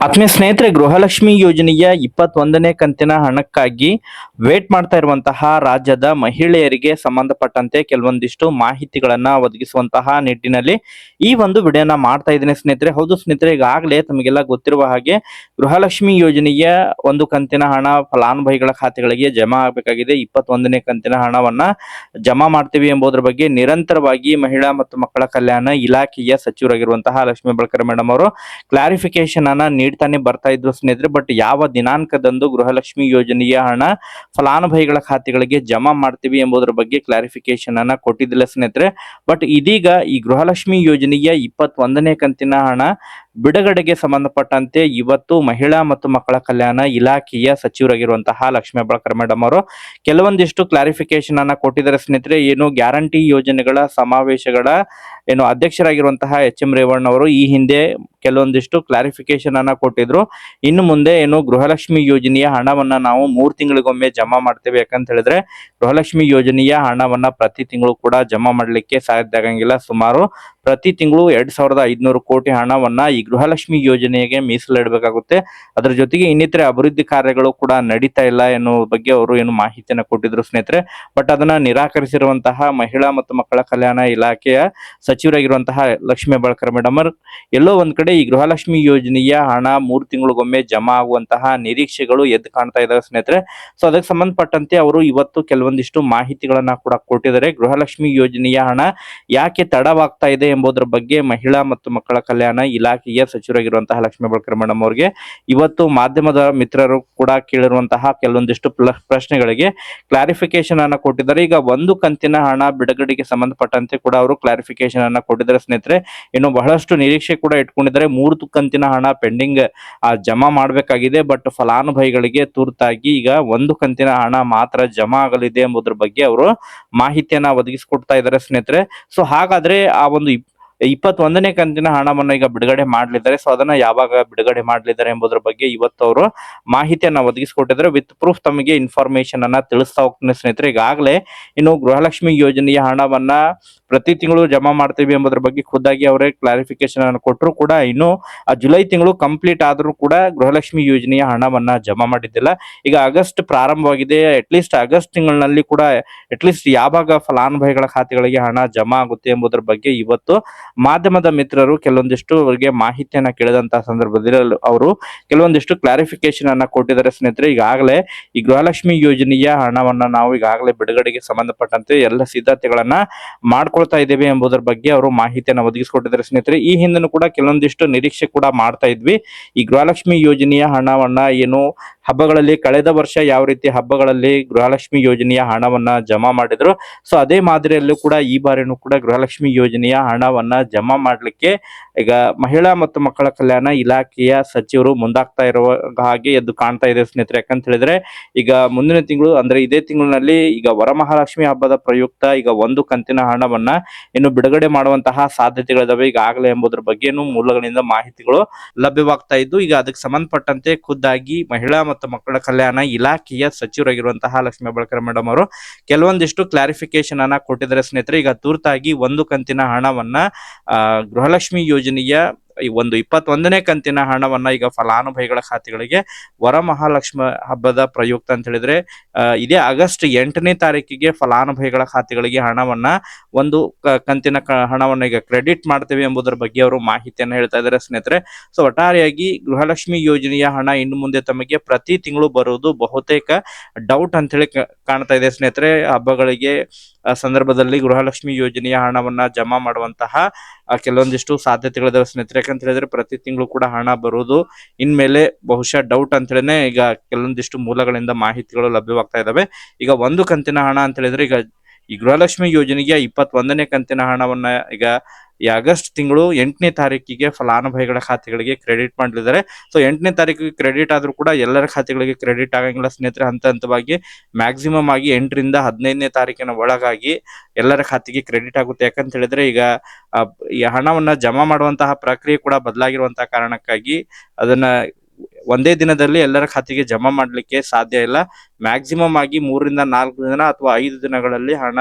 ಆತ್ಮೀಯ ಸ್ನೇಹಿತರೆ, ಗೃಹಲಕ್ಷ್ಮಿ ಯೋಜನೆಯ ಇಪ್ಪತ್ತೊಂದನೇ ಕಂತಿನ ಹಣಕ್ಕಾಗಿ ವೇಟ್ ಮಾಡ್ತಾ ಇರುವಂತಹ ರಾಜ್ಯದ ಮಹಿಳೆಯರಿಗೆ ಸಂಬಂಧಪಟ್ಟಂತೆ ಕೆಲವೊಂದಿಷ್ಟು ಮಾಹಿತಿಗಳನ್ನ ಒದಗಿಸುವಂತಹ ನಿಟ್ಟಿನಲ್ಲಿ ಈ ಒಂದು ವಿಡಿಯೋನ ಮಾಡ್ತಾ ಇದ್ದೀನಿ ಸ್ನೇಹಿತರೆ. ಹೌದು ಸ್ನೇಹಿತರೆ, ಈಗಾಗಲೇ ತಮಗೆಲ್ಲ ಗೊತ್ತಿರುವ ಹಾಗೆ ಗೃಹಲಕ್ಷ್ಮಿ ಯೋಜನೆಯ ಒಂದು ಕಂತಿನ ಹಣ ಫಲಾನುಭವಿಗಳ ಖಾತೆಗಳಿಗೆ ಜಮಾ ಆಗಬೇಕಾಗಿದೆ. ಇಪ್ಪತ್ತೊಂದನೇ ಕಂತಿನ ಹಣವನ್ನ ಜಮಾ ಮಾಡ್ತೀವಿ ಎಂಬುದರ ಬಗ್ಗೆ ನಿರಂತರವಾಗಿ ಮಹಿಳಾ ಮತ್ತು ಮಕ್ಕಳ ಕಲ್ಯಾಣ ಇಲಾಖೆಯ ಸಚಿವರಾಗಿರುವಂತಹ ಲಕ್ಷ್ಮೀ ಬಳಕರ್ ಮೇಡಮ್ ಅವರು ಕ್ಲಾರಿಫಿಕೇಶನ್ ಅನ್ನ ನೀಡ್ತಾನೆ ಬರ್ತಾ ಇದ್ರು ಸ್ನೇಹಿತರೆ ಬಟ್ ಯಾವ ದಿನಾಂಕದಂದು ಗೃಹಲಕ್ಷ್ಮಿ ಯೋಜನೆಯ ಹಣ ಫಲಾನುಭವಿಗಳ ಖಾತೆಗಳಿಗೆ ಜಮಾ ಮಾಡ್ತೀವಿ ಎಂಬುದರ ಬಗ್ಗೆ ಕ್ಲಾರಿಫಿಕೇಶನ್ ಅನ್ನ ಕೊಟ್ಟಿದ್ದಿಲ್ಲ ಸ್ನೇಹಿತರೆ. ಬಟ್ ಇದೀಗ ಈ ಗೃಹಲಕ್ಷ್ಮಿ ಯೋಜನೆಯ ಇಪ್ಪತ್ತೊಂದನೇ ಕಂತಿನ ಹಣ ಬಿಡುಗಡೆಗೆ ಸಂಬಂಧಪಟ್ಟಂತೆ ಇವತ್ತು ಮಹಿಳಾ ಮತ್ತು ಮಕ್ಕಳ ಕಲ್ಯಾಣ ಇಲಾಖೆಯ ಸಚಿವರಾಗಿರುವಂತಹ ಲಕ್ಷ್ಮೀ ಬಳಕರ್ ಮೇಡಮ್ ಅವರು ಕೆಲವೊಂದಿಷ್ಟು ಕ್ಲಾರಿಫಿಕೇಶನ್ ಅನ್ನ ಕೊಟ್ಟಿದ್ದಾರೆ. ಸ್ನೇಹಿತರೆ, ಏನು ಗ್ಯಾರಂಟಿ ಯೋಜನೆಗಳ ಸಮಾವೇಶಗಳ ಏನು ಅಧ್ಯಕ್ಷರಾಗಿರುವಂತಹ ಎಚ್ ಎಂ ರೇವಣ್ಣ ಅವರು ಈ ಹಿಂದೆ ಕೆಲವೊಂದಿಷ್ಟು ಕ್ಲಾರಿಫಿಕೇಶನ್ ಅನ್ನ ಕೊಟ್ಟಿದ್ರು. ಇನ್ನು ಮುಂದೆ ಏನು ಗೃಹಲಕ್ಷ್ಮಿ ಯೋಜನೆಯ ಹಣವನ್ನ ನಾವು ಮೂರು ತಿಂಗಳಿಗೊಮ್ಮೆ ಜಮಾ ಮಾಡ್ತೇವೆ. ಯಾಕಂತ ಹೇಳಿದ್ರೆ, ಗೃಹಲಕ್ಷ್ಮಿ ಯೋಜನೆಯ ಹಣವನ್ನ ಪ್ರತಿ ತಿಂಗಳು ಕೂಡ ಜಮಾ ಮಾಡ್ಲಿಕ್ಕೆ ಸಾಧ್ಯ ಆಗಂಗಿಲ್ಲ. ಸುಮಾರು ಪ್ರತಿ ತಿಂಗಳು ಎರಡ್ ಸಾವಿರದ ಐದ್ನೂರು ಕೋಟಿ ಹಣವನ್ನ ಈ ಗೃಹಲಕ್ಷ್ಮಿ ಯೋಜನೆಗೆ ಮೀಸಲಿಡಬೇಕಾಗುತ್ತೆ. ಅದರ ಜೊತೆಗೆ ಇನ್ನಿತರೆ ಅಭಿವೃದ್ಧಿ ಕಾರ್ಯಗಳು ಕೂಡ ನಡೀತಾ ಇಲ್ಲ ಎನ್ನುವ ಬಗ್ಗೆ ಅವರು ಏನು ಮಾಹಿತಿಯನ್ನು ಕೊಟ್ಟಿದ್ರು ಸ್ನೇಹಿತರೆ. ಬಟ್ ಅದನ್ನ ನಿರಾಕರಿಸಿರುವಂತಹ ಮಹಿಳಾ ಮತ್ತು ಮಕ್ಕಳ ಕಲ್ಯಾಣ ಇಲಾಖೆಯ ಸಚಿವರಾಗಿರುವಂತಹ ಲಕ್ಷ್ಮೀ ಬಳಕರ್ ಮೇಡಮ್ ಎಲ್ಲೋ ಒಂದ್ ಕಡೆ ಈ ಗೃಹಲಕ್ಷ್ಮಿ ಯೋಜನೆಯ ಹಣ ಮೂರು ತಿಂಗಳಿಗೊಮ್ಮೆ ಜಮಾ ಆಗುವಂತಹ ನಿರೀಕ್ಷೆಗಳು ಎದ್ದು ಕಾಣ್ತಾ ಇದಾವೆ ಸ್ನೇಹಿತರೆ. ಸೊ ಅದಕ್ಕೆ ಸಂಬಂಧಪಟ್ಟಂತೆ ಅವರು ಇವತ್ತು ಕೆಲವೊಂದಿಷ್ಟು ಮಾಹಿತಿಗಳನ್ನ ಕೂಡ ಕೊಟ್ಟಿದ್ದಾರೆ. ಗೃಹಲಕ್ಷ್ಮಿ ಯೋಜನೆಯ ಹಣ ಯಾಕೆ ತಡವಾಗ್ತಾ ಇದೆ ಎಂಬುದರ ಬಗ್ಗೆ ಮಹಿಳಾ ಮತ್ತು ಮಕ್ಕಳ ಕಲ್ಯಾಣ ಇಲಾಖೆಯ ಸಚಿವರಾಗಿರುವಂತಹ ಲಕ್ಷ್ಮೀ ಬಳಕರ್ ಮೇಡಮ್ ಅವರಿಗೆ ಇವತ್ತು ಮಾಧ್ಯಮದ ಮಿತ್ರರು ಕೂಡ ಕೇಳಿರುವಂತಹ ಕೆಲವೊಂದಿಷ್ಟು ಪ್ರಶ್ನೆಗಳಿಗೆ ಕ್ಲಾರಿಫಿಕೇಶನ್ ಅನ್ನ ಕೊಟ್ಟಿದ್ದಾರೆ. ಈಗ ಒಂದು ಕಂತಿನ ಹಣ ಬಿಡುಗಡೆಗೆ ಸಂಬಂಧಪಟ್ಟಂತೆ ಕೂಡ ಅವರು ಕ್ಲಾರಿಫಿಕೇಶನ್ ಅನ್ನ ಕೊಟ್ಟಿದ್ದಾರೆ ಸ್ನೇಹಿತರೆ. ಇನ್ನು ಬಹಳಷ್ಟು ನಿರೀಕ್ಷೆ ಕೂಡ ಇಟ್ಕೊಂಡಿದ್ದಾರೆ. ಮೂರು ಕಂತಿನ ಹಣ ಪೆಂಡಿಂಗ್ ಜಮಾ ಮಾಡಬೇಕಾಗಿದೆ. ಬಟ್ ಫಲಾನುಭವಿಗಳಿಗೆ ತುರ್ತಾಗಿ ಈಗ ಒಂದು ಕಂತಿನ ಹಣ ಮಾತ್ರ ಜಮಾ ಆಗಲಿದೆ ಎಂಬುದ್ರ ಬಗ್ಗೆ ಅವರು ಮಾಹಿತಿಯನ್ನ ಒದಗಿಸಿಕೊಡ್ತಾ ಇದ್ದಾರೆ ಸ್ನೇಹಿತರೆ. ಸೊ ಹಾಗಾದ್ರೆ ಆ ಒಂದು ಇಪ್ಪತ್ತೊಂದನೇ ಕಂತಿನ ಹಣವನ್ನು ಈಗ ಬಿಡುಗಡೆ ಮಾಡಲಿದ್ದಾರೆ. ಸೊ ಅದನ್ನ ಯಾವಾಗ ಬಿಡುಗಡೆ ಮಾಡಲಿದ್ದಾರೆ ಎಂಬುದರ ಬಗ್ಗೆ ಇವತ್ತು ಅವರು ಮಾಹಿತಿಯನ್ನ ಒದಗಿಸಿಕೊಟ್ಟಿದ್ದಾರೆ. ವಿತ್ ಪ್ರೂಫ್ ತಮಗೆ ಇನ್ಫಾರ್ಮೇಶನ್ ಅನ್ನ ತಿಳಿಸ್ತಾ ಹೋಗ್ತೀನಿ ಸ್ನೇಹಿತರೆ. ಈಗಾಗಲೇ ಇನ್ನು ಗೃಹಲಕ್ಷ್ಮಿ ಯೋಜನೆಯ ಹಣವನ್ನ ಪ್ರತಿ ತಿಂಗಳು ಜಮಾ ಮಾಡ್ತೀವಿ ಎಂಬುದ್ರ ಬಗ್ಗೆ ಖುದ್ದಾಗಿ ಅವರೇ ಕ್ಲಾರಿಫಿಕೇಶನ್ ಅನ್ನು ಕೊಟ್ಟರು ಕೂಡ ಇನ್ನು ಆ ಜುಲೈ ತಿಂಗಳು ಕಂಪ್ಲೀಟ್ ಆದರೂ ಕೂಡ ಗೃಹಲಕ್ಷ್ಮಿ ಯೋಜನೆಯ ಹಣವನ್ನ ಜಮಾ ಮಾಡಿದ್ದಿಲ್ಲ. ಈಗ ಆಗಸ್ಟ್ ಪ್ರಾರಂಭವಾಗಿದೆ. ಅಟ್ಲೀಸ್ಟ್ ಆಗಸ್ಟ್ ತಿಂಗಳಿನಲ್ಲಿ ಕೂಡ ಅಟ್ಲೀಸ್ಟ್ ಯಾವಾಗ ಫಲಾನುಭವಿಗಳ ಖಾತೆಗಳಿಗೆ ಹಣ ಜಮಾ ಆಗುತ್ತೆ ಎಂಬುದರ ಬಗ್ಗೆ ಇವತ್ತು ಮಾಧ್ಯಮದ ಮಿತ್ರರು ಕೆಲವೊಂದಿಷ್ಟು ಅವರಿಗೆ ಮಾಹಿತಿಯನ್ನ ಕೇಳಿದಂತಹ ಸಂದರ್ಭದಲ್ಲಿ ಅವರು ಕೆಲವೊಂದಿಷ್ಟು ಕ್ಲಾರಿಫಿಕೇಶನ್ ಅನ್ನ ಕೊಟ್ಟಿದ್ದಾರೆ ಸ್ನೇಹಿತರೆ. ಈಗಾಗಲೇ ಈ ಗೃಹಲಕ್ಷ್ಮಿ ಯೋಜನೆಯ ಹಣವನ್ನ ನಾವು ಈಗಾಗಲೇ ಬಿಡುಗಡೆಗೆ ಸಂಬಂಧಪಟ್ಟಂತೆ ಎಲ್ಲ ಸಿದ್ಧತೆಗಳನ್ನ ಮಾಡ್ಕೊಳ್ತಾ ಇದ್ದೇವೆ ಎಂಬುದರ ಬಗ್ಗೆ ಅವರು ಮಾಹಿತಿಯನ್ನು ಒದಗಿಸಿಕೊಟ್ಟಿದ್ದಾರೆ ಸ್ನೇಹಿತರೆ. ಈ ಹಿಂದೆನೂ ಕೂಡ ಕೆಲವೊಂದಿಷ್ಟು ನಿರೀಕ್ಷೆ ಕೂಡ ಮಾಡ್ತಾ ಇದ್ವಿ. ಈ ಗೃಹಲಕ್ಷ್ಮಿ ಯೋಜನೆಯ ಹಣವನ್ನ ಏನು ಹಬ್ಬಗಳಲ್ಲಿ ಕಳೆದ ವರ್ಷ ಯಾವ ರೀತಿ ಹಬ್ಬಗಳಲ್ಲಿ ಗೃಹಲಕ್ಷ್ಮಿ ಯೋಜನೆಯ ಹಣವನ್ನ ಜಮಾ ಮಾಡಿದ್ರು. ಸೊ, ಅದೇ ಮಾದರಿಯಲ್ಲೂ ಕೂಡ ಈ ಬಾರಿನೂ ಕೂಡ ಗೃಹಲಕ್ಷ್ಮಿ ಯೋಜನೆಯ ಹಣವನ್ನ ಜಮಾ ಮಾಡಲಿಕ್ಕೆ ಈಗ ಮಹಿಳಾ ಮತ್ತು ಮಕ್ಕಳ ಕಲ್ಯಾಣ ಇಲಾಖೆಯ ಸಚಿವರು ಮುಂದಾಗ್ತಾ ಇರುವ ಹಾಗೆ ಎದ್ದು ಕಾಣ್ತಾ ಇದೆ ಸ್ನೇಹಿತರೆ. ಯಾಕಂತ ಹೇಳಿದ್ರೆ ಈಗ ಮುಂದಿನ ತಿಂಗಳು ಅಂದ್ರೆ ಇದೇ ತಿಂಗಳಿನಲ್ಲಿ ಈಗ ವರಮಹಾಲಕ್ಷ್ಮಿ ಹಬ್ಬದ ಪ್ರಯುಕ್ತ ಈಗ ಒಂದು ಕಂತಿನ ಹಣವನ್ನ ಇನ್ನು ಬಿಡುಗಡೆ ಮಾಡುವಂತಹ ಸಾಧ್ಯತೆಗಳಿದಾವೆ. ಈಗಾಗಲೇ ಎಂಬುದರ ಬಗ್ಗೆನೂ ಮೂಲಗಳಿಂದ ಮಾಹಿತಿಗಳು ಲಭ್ಯವಾಗ್ತಾ ಇದ್ದು ಈಗ ಅದಕ್ಕೆ ಸಂಬಂಧಪಟ್ಟಂತೆ ಖುದ್ದಾಗಿ ಮಹಿಳಾ ಮತ್ತು ಮಕ್ಕಳ ಕಲ್ಯಾಣ ಇಲಾಖೆಯ ಸಚಿವರಾಗಿರುವಂತಹ ಲಕ್ಷ್ಮೀ ಬಳಕರ್ ಮೇಡಮ್ ಅವರು ಕೆಲವೊಂದಿಷ್ಟು ಕ್ಲಾರಿಫಿಕೇಶನ್ ಅನ್ನ ಕೊಟ್ಟಿದ್ದಾರೆ ಸ್ನೇಹಿತರೆ. ಈಗ ತುರ್ತಾಗಿ ಒಂದು ಕಂತಿನ ಹಣವನ್ನ ಗೃಹಲಕ್ಷ್ಮಿ ಯೋಜನೆಯ ಈ ಒಂದು ಇಪ್ಪತ್ತೊಂದನೇ ಕಂತಿನ ಹಣವನ್ನ ಈಗ ಫಲಾನುಭವಿಗಳ ಖಾತೆಗಳಿಗೆ ವರಮಹಾಲಕ್ಷ್ಮಿ ಹಬ್ಬದ ಪ್ರಯುಕ್ತ ಅಂತ ಹೇಳಿದ್ರೆ ಇದೇ ಆಗಸ್ಟ್ ಎಂಟನೇ ತಾರೀಕಿಗೆ ಫಲಾನುಭವಿಗಳ ಖಾತೆಗಳಿಗೆ ಹಣವನ್ನ ಒಂದು ಕಂತಿನ ಹಣವನ್ನು ಈಗ ಕ್ರೆಡಿಟ್ ಮಾಡ್ತೇವೆ ಎಂಬುದರ ಬಗ್ಗೆ ಅವರು ಮಾಹಿತಿಯನ್ನು ಹೇಳ್ತಾ ಇದ್ದಾರೆ ಸ್ನೇಹಿತರೆ. ಸೊ ಒಟ್ಟಾರೆಯಾಗಿ ಗೃಹಲಕ್ಷ್ಮಿ ಯೋಜನೆಯ ಹಣ ಇನ್ನು ಮುಂದೆ ತಮಗೆ ಪ್ರತಿ ತಿಂಗಳು ಬರುವುದು ಬಹುತೇಕ ಡೌಟ್ ಅಂತ ಹೇಳಿ ಕಾಣ್ತಾ ಇದೆ ಸ್ನೇಹಿತರೆ. ಹಬ್ಬಗಳಿಗೆ ಸಂದರ್ಭದಲ್ಲಿ ಗೃಹಲಕ್ಷ್ಮಿ ಯೋಜನೆಯ ಹಣವನ್ನ ಜಮಾ ಮಾಡುವಂತಹ ಕೆಲವೊಂದಿಷ್ಟು ಸಾಧ್ಯತೆಗಳಿದಾವೆ ಸ್ನೇಹಿತರೆ. ಯಾಕಂತ ಹೇಳಿದ್ರೆ ಪ್ರತಿ ತಿಂಗಳು ಕೂಡ ಹಣ ಬರುವುದು ಇನ್ಮೇಲೆ ಬಹುಶಃ ಡೌಟ್ ಅಂತ ಹೇಳಿನೇ ಈಗ ಕೆಲವೊಂದಿಷ್ಟು ಮೂಲಗಳಿಂದ ಮಾಹಿತಿಗಳು ಲಭ್ಯವಾಗ್ತಾ ಇದಾವೆ. ಈಗ ಒಂದು ಕಂತಿನ ಹಣ ಅಂತ ಹೇಳಿದ್ರೆ ಈಗ ಈ ಗೃಹಲಕ್ಷ್ಮಿ ಯೋಜನೆಗೆ ಇಪ್ಪತ್ತೊಂದನೇ ಕಂತಿನ ಹಣವನ್ನ ಈಗ ಈ ಆಗಸ್ಟ್ ತಿಂಗಳು ಎಂಟನೇ ತಾರೀಕಿಗೆ ಫಲಾನುಭವಿಗಳ ಖಾತೆಗಳಿಗೆ ಕ್ರೆಡಿಟ್ ಮಾಡಲಿದ್ದಾರೆ. ಸೊ ಎಂಟನೇ ತಾರೀಕಿಗೆ ಕ್ರೆಡಿಟ್ ಆದರೂ ಕೂಡ ಎಲ್ಲರ ಖಾತೆಗಳಿಗೆ ಕ್ರೆಡಿಟ್ ಆಗಂಗಿಲ್ಲ ಸ್ನೇಹಿತರೆ. ಹಂತ ಹಂತವಾಗಿ ಮ್ಯಾಕ್ಸಿಮಮ್ ಆಗಿ ಎಂಟರಿಂದ ಹದಿನೈದನೇ ತಾರೀಕಿನ ಒಳಗಾಗಿ ಎಲ್ಲರ ಖಾತೆಗೆ ಕ್ರೆಡಿಟ್ ಆಗುತ್ತೆ. ಯಾಕಂತ ಹೇಳಿದ್ರೆ ಈಗ ಈ ಹಣವನ್ನ ಜಮಾ ಮಾಡುವಂತಹ ಪ್ರಕ್ರಿಯೆ ಕೂಡ ಬದಲಾಗಿರುವಂತಹ ಕಾರಣಕ್ಕಾಗಿ ಅದನ್ನ ಒಂದೇ ದಿನದಲ್ಲಿ ಎಲ್ಲರ ಖಾತೆಗೆ ಜಮಾ ಮಾಡಲಿಕ್ಕೆ ಸಾಧ್ಯ ಇಲ್ಲ. ಮ್ಯಾಕ್ಸಿಮಮ್ ಆಗಿ ಮೂರರಿಂದ ನಾಲ್ಕು ದಿನ ಅಥವಾ ಐದು ದಿನಗಳಲ್ಲಿ ಹಣ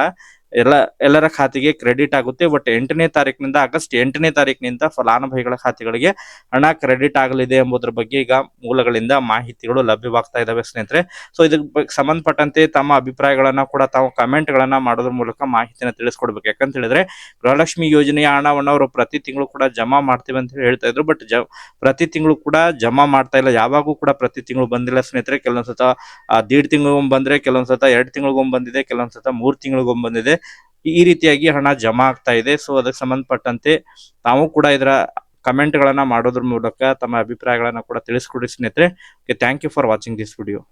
ಎಲ್ಲ, ಎಲ್ಲರ ಖಾತೆಗೆ ಕ್ರೆಡಿಟ್ ಆಗುತ್ತೆ. ಬಟ್ ಎಂಟನೇ ತಾರೀಕಿನಿಂದ, ಆಗಸ್ಟ್ ಎಂಟನೇ ತಾರೀಕಿನಿಂದ ಫಲಾನುಭವಿಗಳ ಖಾತೆಗಳಿಗೆ ಹಣ ಕ್ರೆಡಿಟ್ ಆಗಲಿದೆ ಎಂಬುದರ ಬಗ್ಗೆ ಈಗ ಮೂಲಗಳಿಂದ ಮಾಹಿತಿಗಳು ಲಭ್ಯವಾಗ್ತಾ ಇದ್ದಾವೆ ಸ್ನೇಹಿತರೆ. ಸೊ ಇದಕ್ಕೆ ಸಂಬಂಧಪಟ್ಟಂತೆ ತಮ್ಮ ಅಭಿಪ್ರಾಯಗಳನ್ನ ಕೂಡ ತಾವು ಕಮೆಂಟ್ ಗಳನ್ನ ಮಾಡೋದ್ರ ಮೂಲಕ ಮಾಹಿತಿನ ತಿಳಿಸ್ಕೊಡ್ಬೇಕು. ಯಾಕಂತ ಹೇಳಿದ್ರೆ, ಗೃಹಲಕ್ಷ್ಮಿ ಯೋಜನೆಯ ಹಣವನ್ನು ಅವರು ಪ್ರತಿ ತಿಂಗಳು ಕೂಡ ಜಮಾ ಮಾಡ್ತೀವಿ ಅಂತ ಹೇಳಿ ಹೇಳ್ತಾ ಇದ್ರು. ಬಟ್ ಪ್ರತಿ ತಿಂಗಳು ಕೂಡ ಜಮಾ ಮಾಡ್ತಾ ಇಲ್ಲ. ಯಾವಾಗೂ ಕೂಡ ಪ್ರತಿ ತಿಂಗಳು ಬಂದಿಲ್ಲ ಸ್ನೇಹಿತರೆ. ಕೆಲವೊಂದ್ಸತ ದೀಡ್ ತಿಂಗಳಿಗೊಮ್ಮೆ ಬಂದ್ರೆ ಕೆಲವೊಂದ್ಸತ ಎರಡು ತಿಂಗಳಿಗೊಮ್ಮೆ ಬಂದಿದೆ ಕೆಲವೊಂದ್ಸತ ಮೂರ್ ತಿಂಗಳಿಗೊಮ್ಮೆ ಬಂದಿದೆ. ಈ- ರೀತಿಯಾಗಿ ಹಣ ಜಮಾ ಆಗ್ತಾ ಇದೆ. ಸೊ ಅದಕ್ಕೆ ಸಂಬಂಧಪಟ್ಟಂತೆ ತಾವು ಕೂಡ ಇದರ ಕಮೆಂಟ್ ಗಳನ್ನ ಮಾಡೋದ್ರ ಮೂಲಕ ತಮ್ಮ ಅಭಿಪ್ರಾಯಗಳನ್ನ ಕೂಡ ತಿಳಿಸ್ಕೊಡಿ ಸ್ನೇಹಿತರೆ. Thank you for watching this video